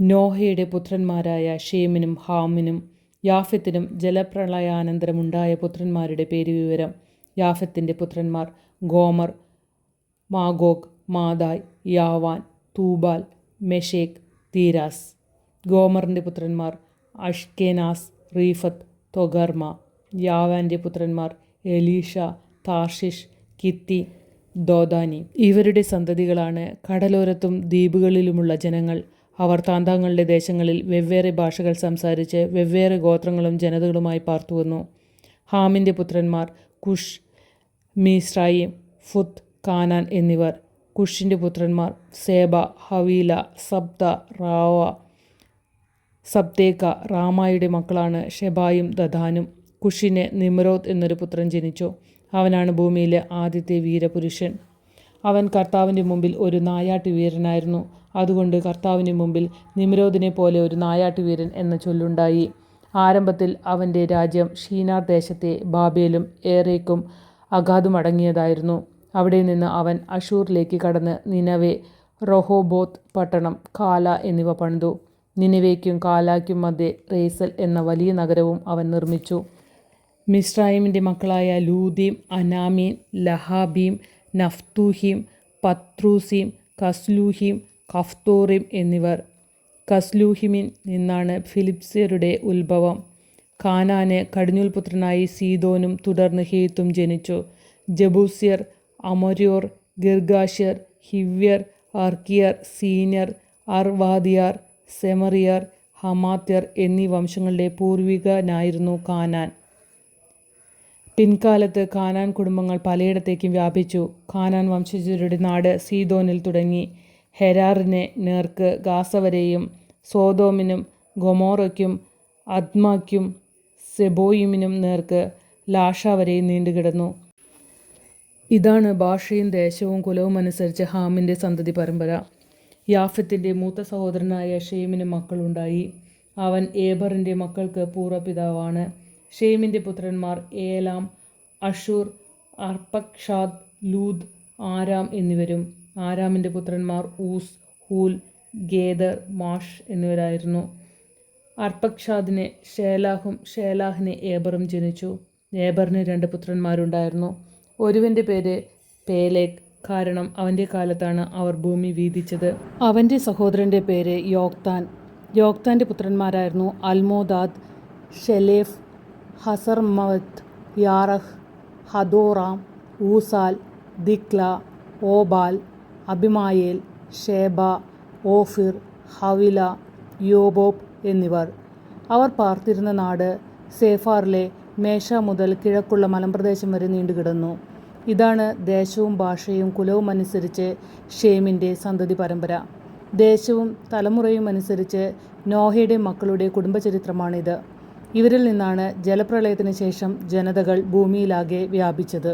നോഹയുടെ പുത്രന്മാരായ ഷേമിനും ഹാമിനും യാഫത്തിനും ജലപ്രളയാനന്തരമുണ്ടായ പുത്രന്മാരുടെ പേരുവിവരം. യാഫത്തിന്റെ പുത്രന്മാർ ഗോമർ മാഗോക് മാതായ് യാവാൻ തൂബാൽ മെഷേക് തീരാസ്. ഗോമറിന്റെ പുത്രന്മാർ അഷ്കേനാസ് റീഫത്ത് തൊഗർമ. യാവാന്റെ പുത്രന്മാർ എലീഷ താർഷിഷ് കിത്തി ദോദാനി. ഇവരുടെ സന്തതികളാണ് കടലോരത്തും ദ്വീപുകളിലുമുള്ള ജനങ്ങൾ. അവർ താന്താങ്ങളുടെ ദേശങ്ങളിൽ വെവ്വേറെ ഭാഷകൾ സംസാരിച്ച് വെവ്വേറെ ഗോത്രങ്ങളും ജനതകളുമായി പാർത്തുവന്നു ഹാമിന്റെ പുത്രന്മാർ കുഷ് മീസ്രായിം ഫുത് കാനാൻ എന്നിവർ. കുഷിന്റെ പുത്രന്മാർ സേബ ഹവീല സബ്ദ റാവ സബ്തേക്ക റാമായുടെ മക്കളാണ് ഷെബായും ദധാനും കുഷിനെ നിമ്രോത്ത് എന്നൊരു പുത്രൻ ജനിച്ചു. അവനാണ് ഭൂമിയിലെ ആദ്യത്തെ വീരപുരുഷൻ. അവൻ കർത്താവിന്റെ മുമ്പിൽ ഒരു നായാട്ട് വീരനായിരുന്നു അതുകൊണ്ട് കർത്താവിന് മുമ്പിൽ നിമ്രോദിനെ പോലെ ഒരു നായാട്ടുവീരൻ എന്ന ചൊല്ലുണ്ടായി. ആരംഭത്തിൽ അവന്റെ രാജ്യം ഷീനാർ ദേശത്തെ ബാബേലും ഏറേക്കും അഗാധും അടങ്ങിയതായിരുന്നു അവിടെ നിന്ന് അവൻ അഷൂറിലേക്ക് കടന്ന് നിനവെ റൊഹോബോത്ത് പട്ടണം കാല എന്നിവ പണിതു. നിനവേക്കും കാലാക്കും മധ്യേ റേസൽ എന്ന വലിയ നഗരവും അവൻ നിർമ്മിച്ചു. മിസ്രൈമിന്റെ മക്കളായ ലൂദീം അനാമീൻ ലഹാബീം നഫ്തൂഹീം പത്രൂസീം കസ്ലൂഹീം കഫ്തോറിം എന്നിവർ കസ്ലൂഹിമിൻ നിന്നാണ് ഫിലിപ്സിയരുടെ ഉത്ഭവം. കാനാന് കടിഞ്ഞുൽപുത്രനായി സീതോനും തുടർന്ന് ഹേത്തും ജനിച്ചു. ജബൂസ്യർ അമര്യോർ ഗിർഗാഷ്യർ ഹിവ്യർ അർക്കിയർ സീനിയർ അർവാദിയാർ സെമറിയർ ഹമാത്യർ എന്നീ വംശങ്ങളുടെ പൂർവികനായിരുന്നു കാനാൻ. പിൻകാലത്ത് കാനാൻ കുടുംബങ്ങൾ പലയിടത്തേക്കും വ്യാപിച്ചു. കാനാൻ വംശജരുടെ നാട് സീതോനിൽ തുടങ്ങി. ഹെരാറിനെ നേർക്ക് ഗാസ വരെയും സോതോമിനും ഗൊമോറയ്ക്കും അദ്മായ്ക്കും സെബോയിമിനും നേർക്ക് ലാഷ വരെയും നീണ്ടുകിടന്നു. ഇതാണ് ഭാഷയും ദേശവും കുലവും അനുസരിച്ച് ഹാമിന്റെ സന്തതി പരമ്പര. യാഫത്തിന്റെ മൂത്ത സഹോദരനായ ഷെയ്മിന് മക്കളുണ്ടായി. അവൻ ഏബറിന്റെ മക്കൾക്ക് പൂർവപിതാവാണ്. ഷെയ്മിന്റെ പുത്രന്മാർ Elam Asshur Arphaxad Lud Aram എന്നിവരും. ആരാമിന്റെ പുത്രന്മാർ ഊസ് ഹൂൽ ഗേദർ മാഷ് എന്നിവരായിരുന്നു. അർപ്പക്ഷാദിനെ ഷേലാഹും ഷേലാഹിനെ ഏബറും ജനിച്ചു. ഏബറിന് രണ്ട് പുത്രന്മാരുണ്ടായിരുന്നു. ഒരുവന്റെ പേര് പേലേക് കാരണം അവന്റെ കാലത്താണ് അവർ ഭൂമി വീതിച്ചത്. അവന്റെ സഹോദരന്റെ പേര് യോക്താൻ. യോക്താന്റെ പുത്രന്മാരായിരുന്നു അൽമോദാദ് ഷെലേഫ് ഹസർമത് യാറഹ് ഹദോറാം ഊസാൽ ദിക്ല ഓബാൽ അബിമായേൽ ഷേബ ഓഫിർ ഹവില യോബോബ് എന്നിവർ. അവർ പാർത്തിരുന്ന നാട് സേഫാറിലെ മേശ മുതൽ കിഴക്കുള്ള മലമ്പ്രദേശം വരെ നീണ്ടുകിടന്നു. ഇതാണ് ദേശവും ഭാഷയും കുലവും അനുസരിച്ച് ഷേമിന്റെ സന്തതി പരമ്പര. ദേശവും തലമുറയും അനുസരിച്ച് നോഹയുടെ മക്കളുടെ കുടുംബചരിത്രമാണിത്. ഇവരിൽ നിന്നാണ് ജലപ്രളയത്തിന് ശേഷം ജനതകൾ ഭൂമിയിലാകെ വ്യാപിച്ചത്.